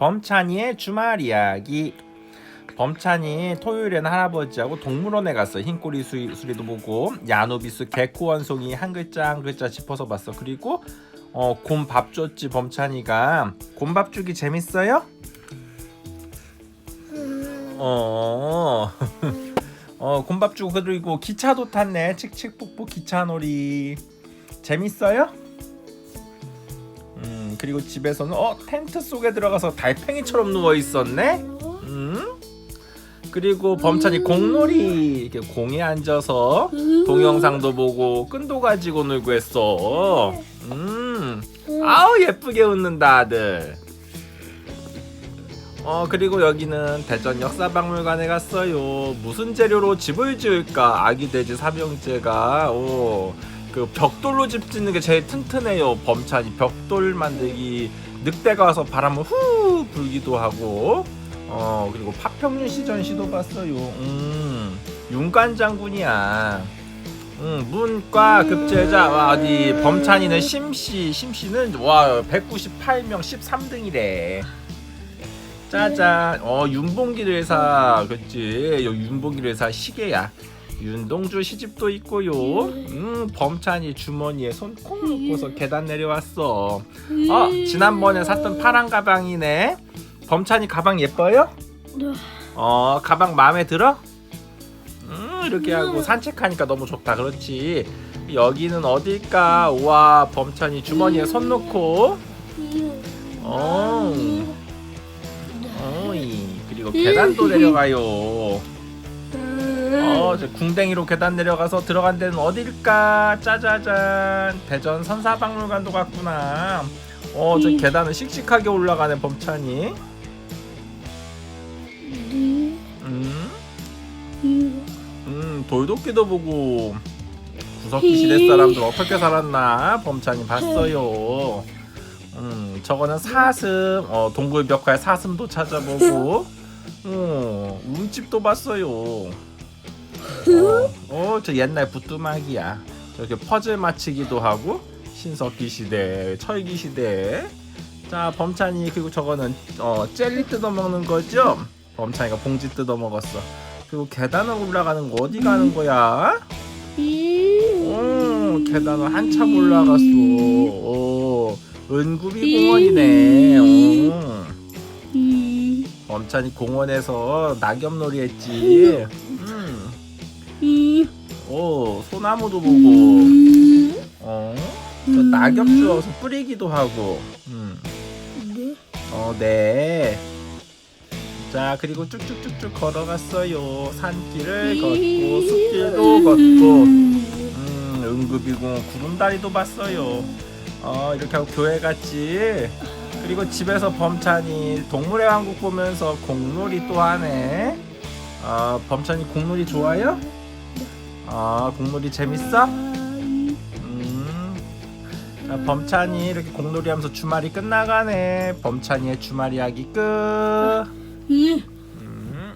범찬이의 주말 이야기. 범찬이 토요일에는 할아버지하고 동물원에 갔어. 흰꼬리 수리, 수리도 보고 야노비스 개코 원송이 한 글자 한 글자 짚어서 봤어. 그리고 어, 곰밥 줬지 범찬이가. 곰밥 주기 재밌어요? 어. 어, 곰밥 주고 그리고 기차도 탔네. 칙칙폭폭 기차놀이. 재밌어요? 음, 그리고 집에서는 어, 텐트 속에 들어가서 달팽이처럼 누워 있었네. 음? 그리고 범찬이 공놀이 이렇게 공에 앉아서 동영상도 보고 끈도 가지고 놀고 했어. 음. 아우 예쁘게 웃는다 아들. 어 그리고 여기는 대전 역사박물관에 갔어요. 무슨 재료로 집을 지을까? 아기 돼지 삼형제가 오. 그 벽돌로 집 짓는 게 제일 튼튼해요. 범찬이 벽돌 만들기 늑대가 와서 바람을 후 불기도 하고 어 그리고 파평윤 시전 시도 봤어요. 음 윤관 장군이야. 음 문과 급제자 와 어디 범찬이는 심씨 심씨는 와 198명 13등이래. 짜잔 어 윤봉길 회사 그치 요 윤봉길 회사 시계야. 윤동주 시집도 있고요. 음 범찬이 주머니에 손 콩 넣고서 계단 내려왔어. 어 지난번에 샀던 파란 가방이네. 범찬이 가방 예뻐요? 네. 어 가방 마음에 들어? 음 이렇게 하고 산책하니까 너무 좋다 그렇지 여기는 어딜까 와 범찬이 주머니에 손 넣고 어 어이 그리고 계단도 내려가요 궁뎅이로 계단 내려가서 들어간 데는 어딜까? 짜자잔. 대전 선사박물관도 갔구나. 어저 계단은 씩씩하게 올라가네 범찬이. 음. 음, 돌도끼도 보고 구석기 시대 사람들 어떻게 살았나? 범찬이 봤어요. 음, 저거는 사슴, 어, 동굴 벽화의 사슴도 찾아보고, 어, 움집도 봤어요. 어, 어, 저 옛날 부뚜막이야. 저렇게 퍼즐 맞히기도 하고, 신석기 시대, 철기 시대. 자, 범찬이 그리고 저거는 어, 젤리 뜯어 먹는 거죠? 범찬이가 봉지 뜯어 먹었어. 그리고 계단을 올라가는 거 어디 가는 거야? 오, 계단을 한참 올라갔어. 오, 은구비 공원이네. 오. 범찬이 공원에서 낙엽놀이 했지. 음. 오, 소나무도 보고. 어, 저 낙엽 주워서 뿌리기도 하고. 음. 어, 네. 자, 그리고 쭉쭉쭉쭉 걸어갔어요. 산길을 걷고, 숲길도 걷고, 음, 응급이고, 구름다리도 봤어요. 어, 이렇게 하고 교회 갔지. 그리고 집에서 범찬이 동물의 왕국 보면서 공놀이 또 하네. 어, 범찬이 공놀이 좋아요? 아 공놀이 재밌어? 음. 아, 범찬이 이렇게 공놀이 하면서 주말이 끝나가네. 범찬이의 주말이야기 끝. 음. 음.